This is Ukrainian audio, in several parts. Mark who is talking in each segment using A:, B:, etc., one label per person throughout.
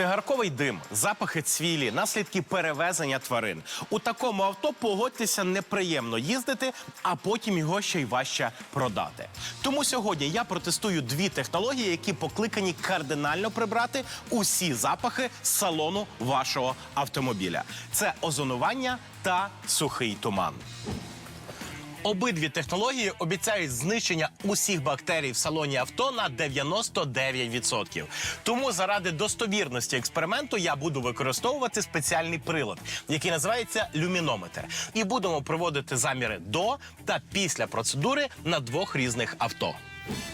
A: Цигарковий дим, запахи цвілі, наслідки перевезення тварин. У такому авто погодьтеся неприємно їздити, а потім його ще й важче продати. Тому сьогодні я протестую дві технології, які покликані кардинально прибрати усі запахи з салону вашого автомобіля. Це озонування та сухий туман. Обидві технології обіцяють знищення усіх бактерій в салоні авто на 99%. Тому заради достовірності експерименту я буду використовувати спеціальний прилад, який називається люмінометр. І будемо проводити заміри до та після процедури на двох різних авто.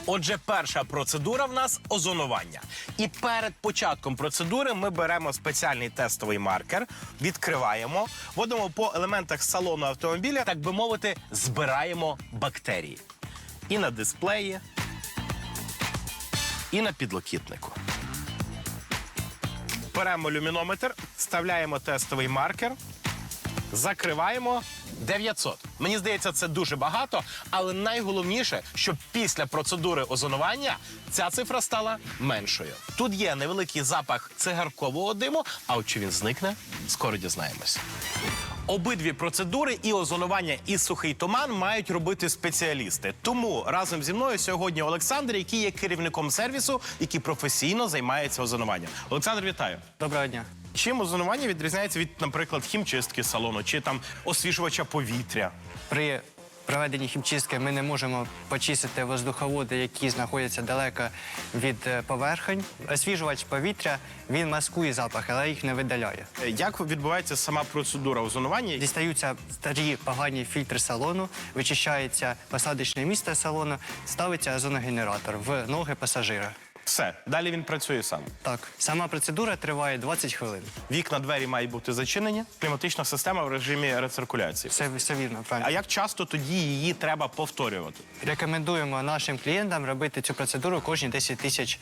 A: Отже, перша процедура в нас озонування. І перед початком процедури ми беремо спеціальний тестовий маркер, відкриваємо, вводимо по елементах салону автомобіля, так би мовити, збираємо бактерії. І на дисплеї, і на підлокітнику. Беремо люмінометр, вставляємо тестовий маркер, закриваємо 900. Мені здається, це дуже багато, але найголовніше, що після процедури озонування ця цифра стала меншою. Тут є невеликий запах цигаркового диму, а от чи він зникне, скоро дізнаємось. Обидві процедури і озонування, і сухий туман мають робити спеціалісти. Тому разом зі мною сьогодні Олександр, який є керівником сервісу, який професійно займається озонуванням. Олександр, вітаю.
B: Доброго дня.
A: Чим озонування відрізняється від, наприклад, хімчистки салону чи там освіжувача повітря?
B: При проведенні хімчистки ми не можемо почистити воздуховоди, які знаходяться далеко від е, поверхень. Освіжувач повітря він маскує запах, але їх не видаляє.
A: Е, Як відбувається сама процедура озонування?
B: Дістаються старі погані фільтри салону, вичищається посадочне місце салону, ставиться озоногенератор в ноги пасажира.
A: Все, далі він працює сам.
B: Так, сама процедура триває 20 хвилин.
A: Вікна, двері мають бути зачинені, кліматична система в режимі рециркуляції.
B: Все, все вірно, правильно.
A: А як часто тоді її треба повторювати?
B: Рекомендуємо нашим клієнтам робити цю процедуру кожні 10 тисяч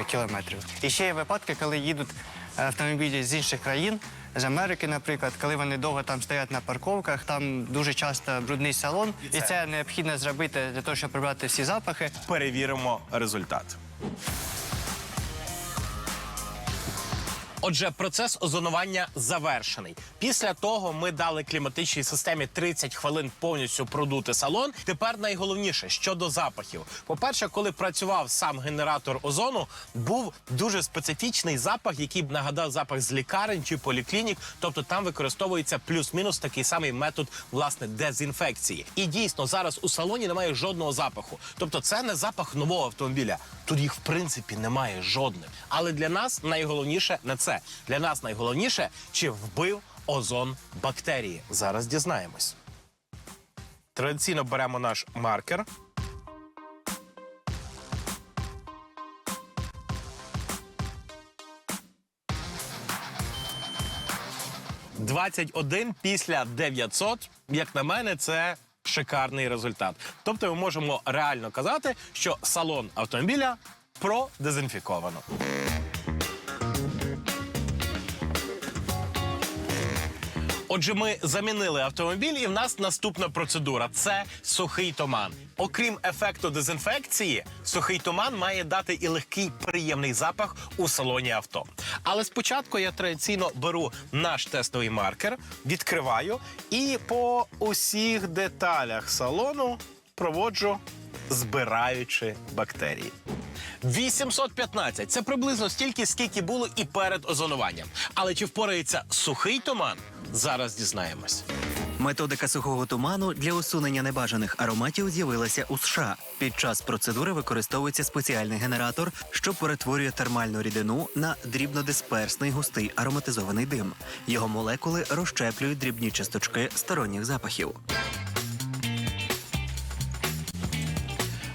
B: е, кілометрів. І ще є випадки, коли їдуть автомобілі з інших країн, з Америки, наприклад, коли вони довго там стоять на парковках, там дуже часто брудний салон, і
A: це-
B: це, необхідно зробити для того, щоб прибрати всі запахи.
A: Перевіримо результат. you Отже, процес озонування завершений. Після того ми дали кліматичній системі 30 хвилин повністю продути салон. Тепер найголовніше щодо запахів. По-перше, коли працював сам генератор озону, був дуже специфічний запах, який б нагадав запах з лікарень чи поліклінік. Тобто там використовується плюс-мінус такий самий метод власне дезінфекції. І дійсно зараз у салоні немає жодного запаху. Тобто, це не запах нового автомобіля. Тут їх в принципі немає жодних. Але для нас найголовніше не це. Для нас найголовніше, чи вбив озон бактерії. Зараз дізнаємось. Традиційно беремо наш маркер. «21 після 900, як на мене, це шикарний результат. Тобто ми можемо реально казати, що салон автомобіля продезінфіковано. Отже, ми замінили автомобіль, і в нас наступна процедура це сухий туман. Окрім ефекту дезінфекції, сухий туман має дати і легкий приємний запах у салоні авто. Але спочатку я традиційно беру наш тестовий маркер, відкриваю і по усіх деталях салону проводжу, збираючи бактерії. 815 – це приблизно стільки, скільки було і перед озонуванням. Але чи впорається сухий туман? Зараз дізнаємось.
C: Методика сухого туману для усунення небажаних ароматів з'явилася у США. Під час процедури використовується спеціальний генератор, що перетворює термальну рідину на дрібнодисперсний густий ароматизований дим. Його молекули розщеплюють дрібні часточки сторонніх запахів.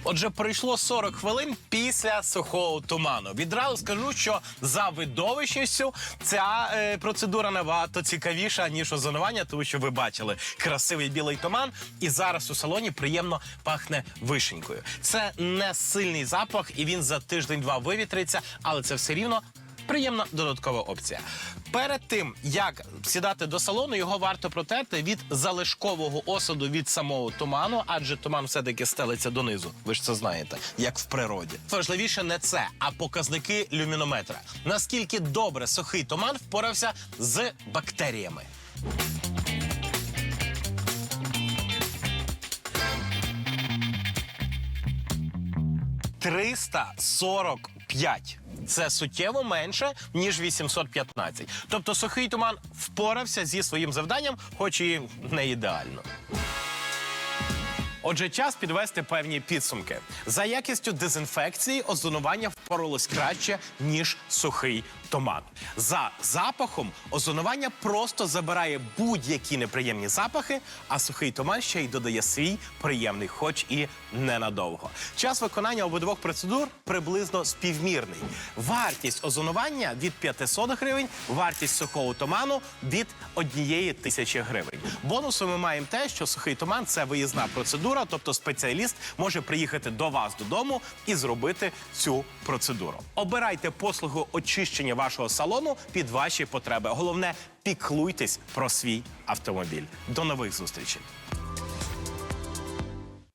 A: Отже, пройшло 40 хвилин після сухого туману. Відразу скажу, що за видовищністю ця е, процедура набагато цікавіша ніж озонування, тому що ви бачили красивий білий туман, і зараз у салоні приємно пахне вишенькою. Це не сильний запах, і він за тиждень-два вивітриться, але це все рівно Приємна додаткова опція. Перед тим як сідати до салону, його варто протерти від залишкового осаду від самого туману, адже туман все-таки стелиться донизу. Ви ж це знаєте, як в природі. Важливіше не це, а показники люмінометра. Наскільки добре сухий туман впорався з бактеріями. 345. Це суттєво менше ніж 815. Тобто сухий туман впорався зі своїм завданням, хоч і не ідеально. Отже, час підвести певні підсумки. За якістю дезінфекції озонування впоролось краще, ніж сухий туман. За запахом озонування просто забирає будь-які неприємні запахи, а сухий туман ще й додає свій приємний, хоч і ненадовго. Час виконання обидвох процедур приблизно співмірний. Вартість озонування від 500 гривень, вартість сухого туману від однієї тисячі гривень. Бонусом ми маємо те, що сухий туман це виїзна процедура, тобто спеціаліст може приїхати до вас додому і зробити цю процедуру. Обирайте послугу очищення вашого салону під ваші потреби. Головне, піклуйтесь про свій автомобіль. До нових зустрічей.